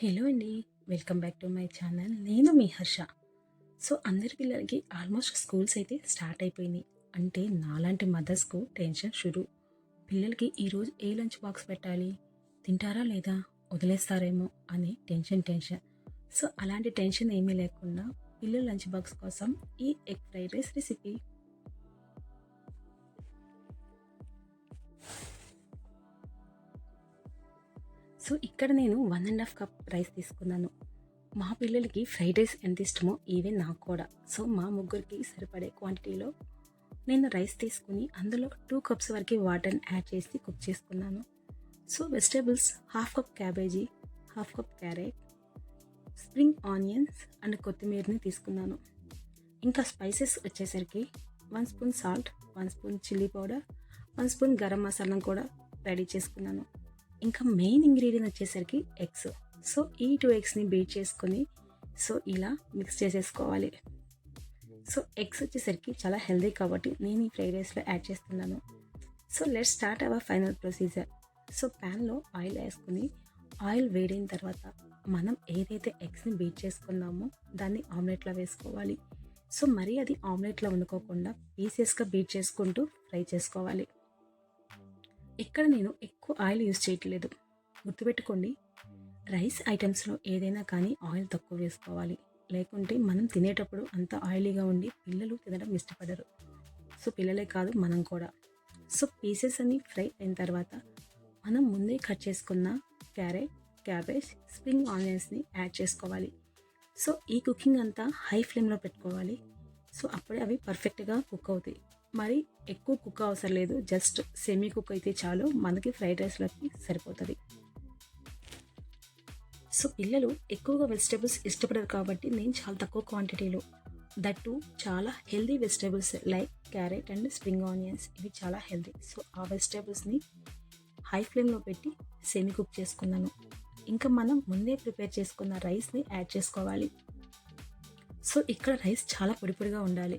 Hello అండి. Welcome back to my channel. నేను మీ హర్ష. సో అందరి పిల్లలకి ఆల్మోస్ట్ స్కూల్స్ అయితే స్టార్ట్ అయిపోయినాయి. అంటే నాలాంటి మదర్స్కు టెన్షన్ షురు. పిల్లలకి ఈరోజు ఏ లంచ్ బాక్స్ పెట్టాలి? తింటారా లేదా? వదిలేస్తారేమో అని టెన్షన్ టెన్షన్. సో అలాంటి టెన్షన్ ఏమీ లేకుండా పిల్లల లంచ్ బాక్స్ కోసం ఈ egg fried rice recipe so ఇక్కడ నేను one and half cup rice తీసుకున్నాను. మా పిల్లలకి ఫ్రైడ్ రైస్ ఎంత ఇష్టమో ఈవెన్ నాకు కూడా. సో మా ముగ్గురికి సరిపడే క్వాంటిటీలో నేను రైస్ తీసుకుని అందులో టూ కప్స్ వరకు వాటర్ని యాడ్ చేసి కుక్ చేసుకున్నాను. So vegetables half cup cabbage half cup carrot spring onions and కొత్తిమీరని తీసుకున్నాను. ఇంకా స్పైసెస్ వచ్చేసరికి one spoon salt one spoon chilli powder one spoon garam masala కూడా రెడీ చేసుకున్నాను. ఇంకా మెయిన్ ఇంగ్రీడియంట్ వచ్చేసరికి ఎగ్స్ సో ఈ టూ ఎగ్స్ని బీట్ చేసుకొని సో ఇలా మిక్స్ చేసేసుకోవాలి. సో ఎగ్స్ వచ్చేసరికి చాలా హెల్దీ కాబట్టి నేను ఈ ఫ్రైడ్ రైస్లో యాడ్ చేస్తున్నాను. So let start our final procedure so ప్యాన్లో ఆయిల్ వేసుకుని ఆయిల్ వేడైన తర్వాత మనం ఏదైతే ఎగ్స్ని బీట్ చేసుకున్నామో దాన్ని ఆమ్లెట్లో వేసుకోవాలి. సో మరీ అది ఆమ్లెట్లో వండుకోకుండా పీసెస్గా బీట్ చేసుకుంటూ ఫ్రై చేసుకోవాలి. ఇక్కడ నేను ఎక్కువ ఆయిల్ యూజ్ చేయట్లేదు. గుర్తుపెట్టుకోండి రైస్ ఐటమ్స్లో ఏదైనా కానీ ఆయిల్ తక్కువ వేసుకోవాలి. లేకుంటే మనం తినేటప్పుడు అంత ఆయిలీగా ఉండి పిల్లలు తినడం ఇష్టపడరు. సో పిల్లలే కాదు మనం కూడా. సో పీసెస్ అన్ని ఫ్రై అయిన తర్వాత మనం ముందే కట్ చేసుకున్న క్యారెట్ క్యాబేజ్ స్ప్రింగ్ ఆనియన్స్ని యాడ్ చేసుకోవాలి. సో ఈ కుకింగ్ అంతా హై ఫ్లేమ్లో పెట్టుకోవాలి. సో అప్పుడే అవి పర్ఫెక్ట్గా కుక్ అవుతాయి. మరి ఎక్కువ కుక్ అవసరం లేదు. జస్ట్ సెమీ కుక్ అయితే చాలు. మనకి ఫ్రైడ్ రైస్లోకి సరిపోతుంది. సో పిల్లలు ఎక్కువగా వెజిటేబుల్స్ ఇష్టపడరు కాబట్టి నేను చాలా తక్కువ క్వాంటిటీలో దట్టు చాలా healthy vegetables like carrot and spring onions ఇవి చాలా హెల్దీ సో ఆ వెజిటేబుల్స్ని హై ఫ్లేమ్లో పెట్టి సెమీ కుక్ చేసుకున్నాను. ఇంకా మనం ముందే ప్రిపేర్ చేసుకున్న రైస్ని యాడ్ చేసుకోవాలి. సో ఇక్కడ రైస్ చాలా పొడి పొడిగా ఉండాలి.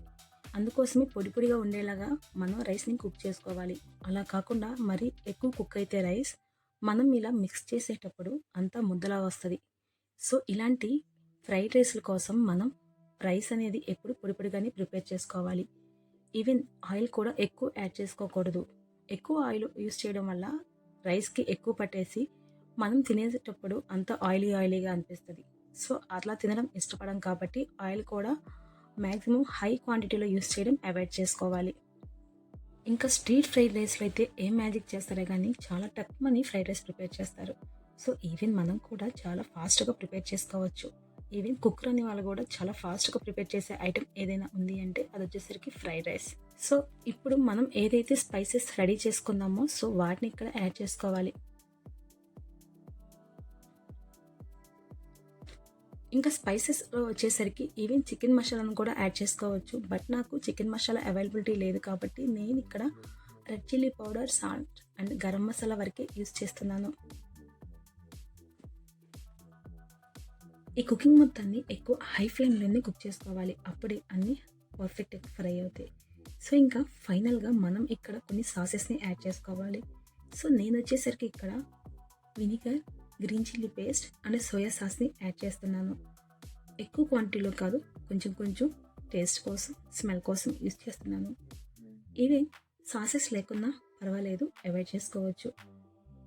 అందుకోసమే పొడి పొడిగా ఉండేలాగా మనం రైస్ని కుక్ చేసుకోవాలి. అలా కాకుండా మరి ఎక్కువ కుక్ అయితే రైస్ మనం ఇలా మిక్స్ చేసేటప్పుడు అంతా ముద్దలా వస్తుంది. సో ఇలాంటి ఫ్రైడ్ రైస్ల కోసం మనం రైస్ అనేది ఎప్పుడు పొడి పొడిగానే ప్రిపేర్ చేసుకోవాలి. ఈవెన్ ఆయిల్ కూడా ఎక్కువ యాడ్ చేసుకోకూడదు. ఎక్కువ ఆయిల్ యూస్ చేయడం వల్ల రైస్కి ఎక్కువ పట్టేసి మనం తినేటప్పుడు అంత ఆయిలీ ఆయిలీగా అనిపిస్తుంది. సో అట్లా తినడం ఇష్టపడం కాబట్టి ఆయిల్ కూడా మ్యాక్సిమం హై క్వాంటిటీలో యూస్ చేయడం అవాయిడ్ చేసుకోవాలి. ఇంకా స్ట్రీట్ ఫ్రైడ్ రైస్లో అయితే ఏం మ్యాజిక్ చేస్తారో కానీ చాలా మనీ ఫ్రైడ్ రైస్ ప్రిపేర్ చేస్తారు. సో ఈవెన్ మనం కూడా చాలా ఫాస్ట్గా ప్రిపేర్ చేసుకోవచ్చు. ఈవెన్ కుక్కర్ అనే వాళ్ళు కూడా చాలా ఫాస్ట్గా ప్రిపేర్ చేసే ఐటెం ఏదైనా ఉంది అంటే అది వచ్చేసరికి ఫ్రైడ్ రైస్. సో ఇప్పుడు మనం ఏదైతే స్పైసెస్ రెడీ చేసుకుందామో సో వాటిని ఇక్కడ యాడ్ చేసుకోవాలి. ఇంకా స్పైసెస్ uh, వచ్చేసరికి ఈవెన్ చికెన్ మసాలాను కూడా యాడ్ చేసుకోవచ్చు. బట్ నాకు చికెన్ మసాలా అవైలబిలిటీ లేదు కాబట్టి నేను ఇక్కడ red chilli powder salt and garam masala వరకే యూస్ చేస్తున్నాను. ఈ కుకింగ్ మొత్తాన్ని ఎక్కువ హై ఫ్లేమ్లోనే కుక్ చేసుకోవాలి. అప్పుడే అన్నీ పర్ఫెక్ట్గా ఫ్రై అవుతాయి. సో ఇంకా ఫైనల్గా మనం ఇక్కడ కొన్ని సాసెస్ని యాడ్ చేసుకోవాలి. సో నేను వచ్చేసరికి ఇక్కడ vinegar green chilli paste and soya సాస్ని add చేస్తున్నాను. ఎక్కువ క్వాంటిటీలో కాదు కొంచెం కొంచెం టేస్ట్ కోసం స్మెల్ కోసం యూస్ చేస్తున్నాను. ఇవి సాసెస్ లేకున్నా పర్వాలేదు అవాయిడ్ చేసుకోవచ్చు.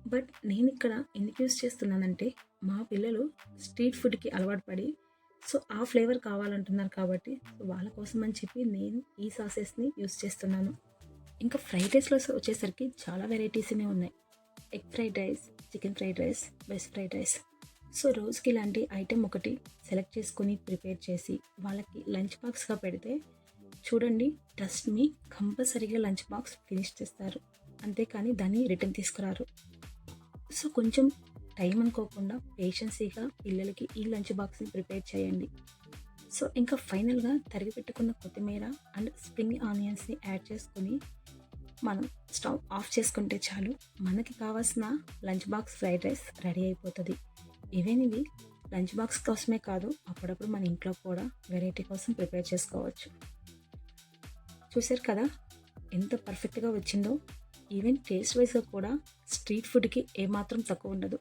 బట్ నేను ఇక్కడ ఎందుకు యూస్ చేస్తున్నానంటే మా పిల్లలు స్ట్రీట్ ఫుడ్కి అలవాటు పడి సో ఆ ఫ్లేవర్ కావాలంటున్నారు కాబట్టి వాళ్ళ కోసం అని చెప్పి నేను ఈ సాసెస్ని యూస్ చేస్తున్నాను. ఇంకా ఫ్రైడ్ రైస్లో వచ్చేసరికి చాలా వెరైటీస్నే ఉన్నాయి. Egg fried rice chicken fried rice veg fried rice. So రోజుకి ఇలాంటి ఐటెం ఒకటి సెలెక్ట్ చేసుకొని ప్రిపేర్ చేసి వాళ్ళకి లంచ్ బాక్స్గా పెడితే చూడండి ట్రస్ట్ మీ కంపల్సరీగా లంచ్ బాక్స్ ఫినిష్ చేస్తారు. అంతేకాని దాన్ని రిటర్న్ తీసుకురారు. సో కొంచెం టైం అనుకోకుండా పేషెన్సీగా పిల్లలకి ఈ లంచ్ బాక్స్ని ప్రిపేర్ చేయండి. సో ఇంకా ఫైనల్గా తరిగి పెట్టుకున్న కొత్తిమీర అండ్ స్ప్రింగ్ ఆనియన్స్ని యాడ్ చేసుకొని మనం స్టవ్ ఆఫ్ చేసుకుంటే చాలు. మనకి కావాల్సిన lunch box fried rice ready అయిపోతుంది. ఇవేనివి లంచ్ బాక్స్ కోసమే కాదు అప్పుడప్పుడు మన ఇంట్లో కూడా వెరైటీ కోసం ప్రిపేర్ చేసుకోవచ్చు. చూసారు కదా? ఎంత పర్ఫెక్ట్గా వచ్చిందో. ఈవెన్ టేస్ట్ వైజ్గా కూడా స్ట్రీట్ ఫుడ్కి ఏమాత్రం తక్కువ ఉండదు.